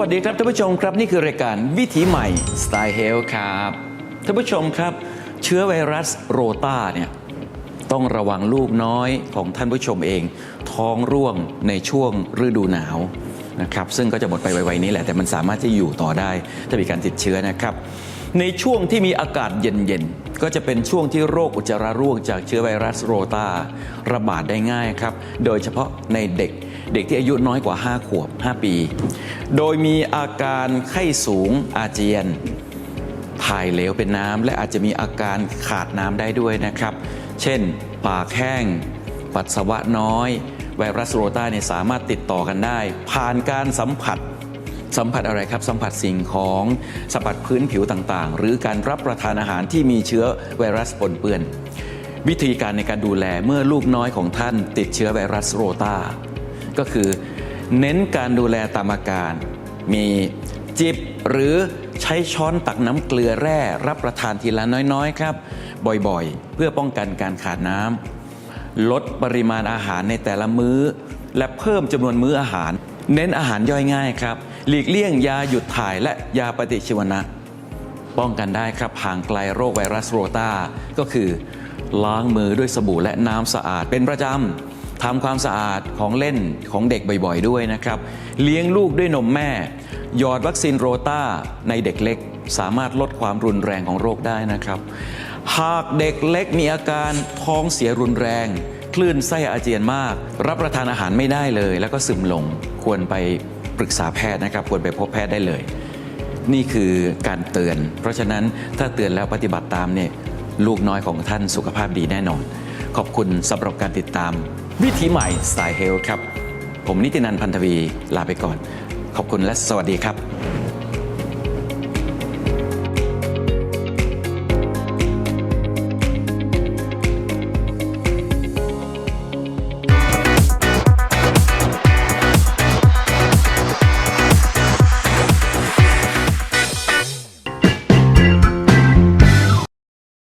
วัสดีครับท่านผู้ชมครับนี่คือรายการวิถีใหม่สไตล์เฮลครับท่านผู้ชมครับ เชื้อไวรัสโรตาเนี่ยต้องระวังลูกน้อยของท่านผู้ชมเอง ท้องร่วงในช่วงฤดูหนาวนะครับซึ่งก็จะหมดไปไวๆนี้แหละแต่มันสามารถจะอยู่ต่อได้ถ้ามีการติดเชื้อนะครับ ในช่วงที่มีอากาศเย็นๆ ก็จะเป็นช่วงที่โรคอุจจาระร่วงจากเชื้อไวรัสโรตาระบาดได้ง่ายครับ โดยเฉพาะในเด็กเด็กที่อายุน้อยกว่า 5 ขวบ 5 ปี โดยมีอาการไข้สูงอาเจียน ถ่ายเหลวเป็นน้ำและอาจจะมีอาการขาดน้ำได้ด้วยนะครับ เช่น ปากแห้ง ปัสสาวะน้อย ไวรัสโรตาเนี่ยสามารถติดต่อกันได้ ผ่านการสัมผัส สัมผัสอะไรครับ สัมผัสสิ่งของสัมผัสพื้นผิวต่างๆ หรือการรับประทานอาหารที่มีเชื้อไวรัสปนเปื้อน วิธีการในการดูแลเมื่อลูกน้อยของท่านติดเชื้อไวรัสโรตาก็คือ เน้นการดูแลตามอาการ มีจิบหรือใช้ช้อนตักน้ำเกลือแร่รับประทานทีละน้อยๆ ครับ บ่อยๆ เพื่อป้องกันการขาดน้ำลดปริมาณอาหารในแต่ละมื้อ และเพิ่มจำนวนมื้ออาหาร เน้นอาหารย่อยง่ายครับ หลีกเลี่ยงยาหยุดถ่ายและยาปฏิชีวนะ ป้องกันได้ครับห่างไกลโรคไวรัสโรตาก็คือ ล้างมือด้วยสบู่และน้ำสะอาดเป็นประจำทำความสะอาดของเล่นของเด็กบ่อยๆ ด้วยนะครับ เลี้ยงลูกด้วยนมแม่ หยอดวัคซีนโรตาในเด็กเล็ก สามารถลดความรุนแรงของโรคได้นะครับ หากเด็กเล็กมีอาการท้องเสียรุนแรง คลื่นไส้อาเจียนมาก รับประทานอาหารไม่ได้เลย แล้วก็ซึมลงควรไปปรึกษาแพทย์นะครับ ควรไปพบแพทย์ได้เลย นี่คือการเตือน เพราะฉะนั้นถ้าเตือนแล้วปฏิบัติตามเนี่ยลูกน้อยของท่านสุขภาพดีแน่นอน ขอบคุณสำหรับการติดตาม วิถีใหม่สไตล์เฮลครับ ผมนิตินันพันธวีลาไปก่อน ขอบคุณและสวัสดีครับ